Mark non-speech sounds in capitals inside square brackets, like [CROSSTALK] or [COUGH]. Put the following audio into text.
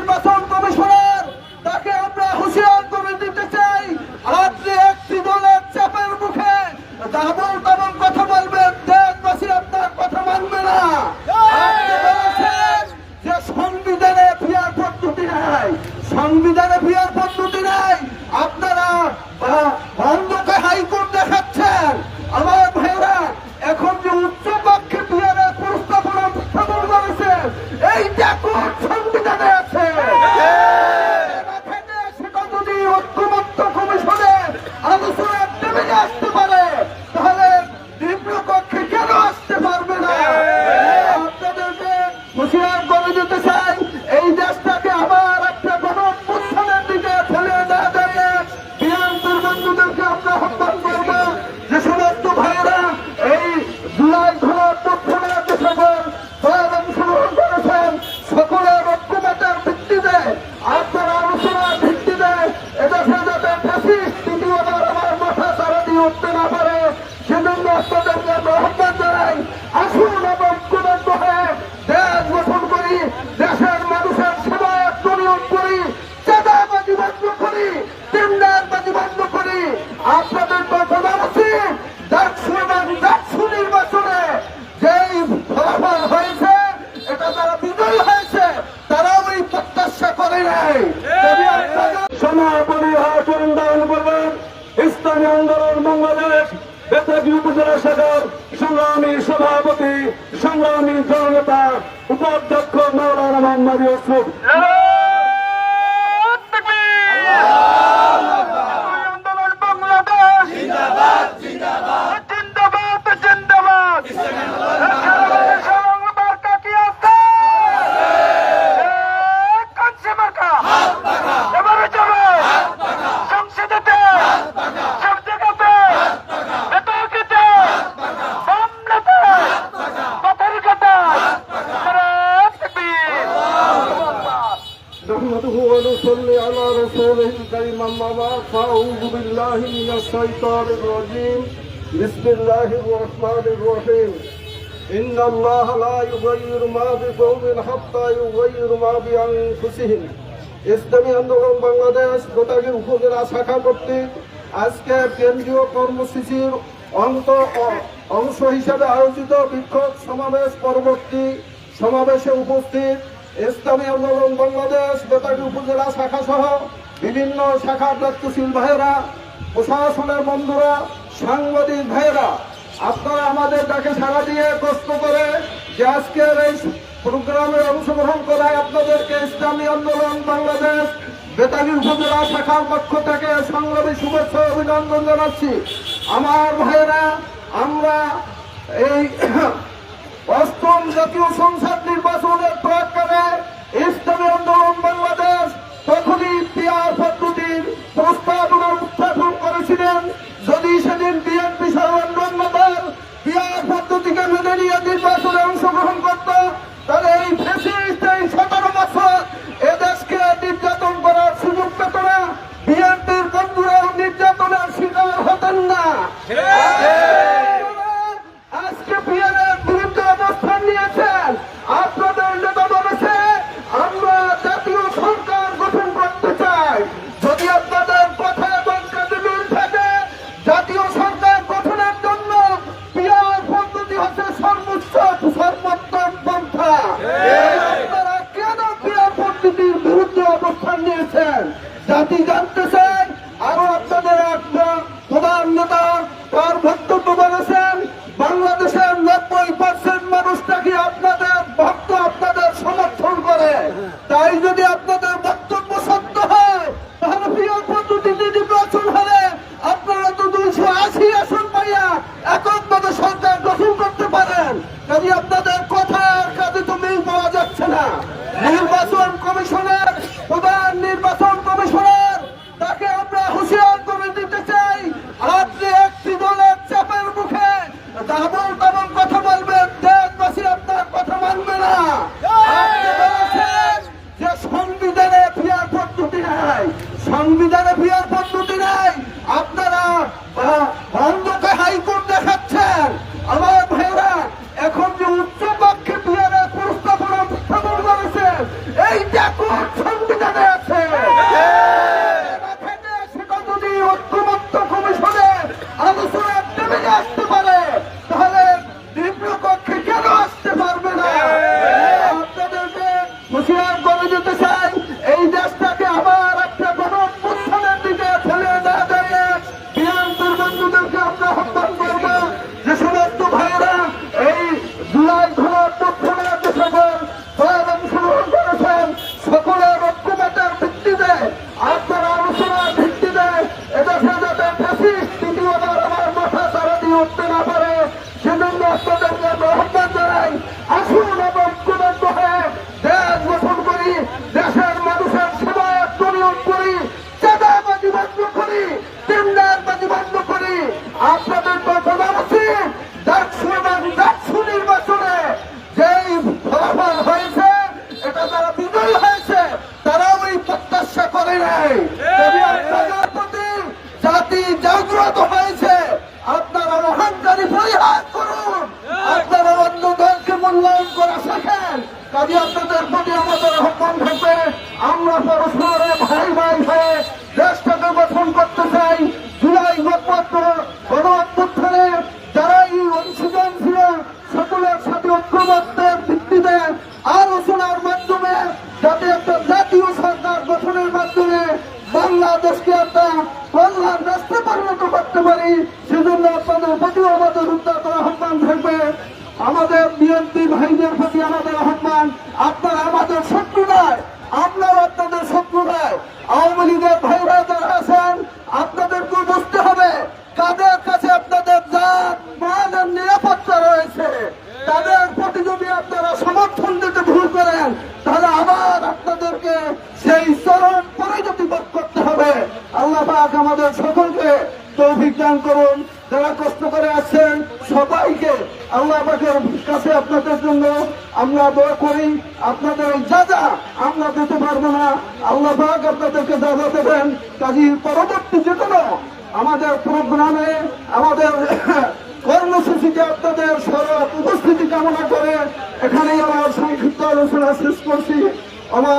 নির্বাচন কমিশনার, তাকে আমরা হুঁশিয়ার করে দিতে চাই। আপনি একটি দলের চাপের মুখে দাবল তামন কথা বলবেন, দেশবাসী আপনার কথা মানবে না। যে সংবিধানে ফিয়ার পদ্ধতি নাই। সংবিধানে ফিয়ার উপজেলা শাখার সংগ্রামী সভাপতি সংগ্রামী জননেতা উপাধ্যক্ষ মৌলানা মোহাম্মদ ইউসুফ। ইসলামী আন্দোলন বাংলাদেশ গোটাকে উপজেলা শাখা আজকে কেন্দ্রীয় কর্মসূচির অন্ত অংশ হিসাবে আয়োজিত বিক্ষোভ সমাবেশ পরবর্তী সমাবেশে উপস্থিত ইসলামী আন্দোলন বাংলাদেশ গোটাকে উপজেলা শাখা সহ বিভিন্ন শাখার দত্তশীল ভাইয়েরা, প্রশাসনের বন্ধুরা, সাংবাদিক ভাইয়েরা, আপনারা আমাদের তাকে সারা দিয়ে কষ্ট করে যে আজকের এই প্রোগ্রামে অংশগ্রহণ করায় আপনাদেরকে ইসলামী আন্দোলন, বাংলাদেশ বেতালি উপজেলা শাখার পক্ষ থেকে সাংবাদিক শুভেচ্ছা অভিনন্দন জানাচ্ছি। আমার ভাইয়েরা, আমরা এই অষ্টম জাতীয় সংসদ নির্বাচনের প্রাককালে ইসলামী আন্দোলন, বাংলাদেশ জাতি জানতে যদি উঠতে না পারে বাংলা রাষ্ট্রে পরিণত করতে পারি, সেজন্য আপনাদের প্রতি আমাদের উদ্ধার করা আহ্বান থাকবে। আমাদের বিএনপি ভাইদের প্রতি আমাদের আহ্বান আপনারা আমাদের পাক আমাদের সকলকে তৌফিক দান করুন। যারা কষ্ট করে আসছেন সবাইকে আল্লাহ পাকের কাছে আপনাদের জন্য আমরা দোয়া করি। আপনাদের যা যা আমরা দিতে পারব না, আল্লাহ পাক আপনাদেরকে যা যা দেবেন কাজী পরবর্তী যে কোনো আমাদের প্রোগ্রামে, আমাদের [COUGHS] কর্মসূচিতে আপনাদের সড়ক উপস্থিতি কামনা করে এখানেই আমার সংক্ষিপ্ত আলোচনা শেষ করছি। আমার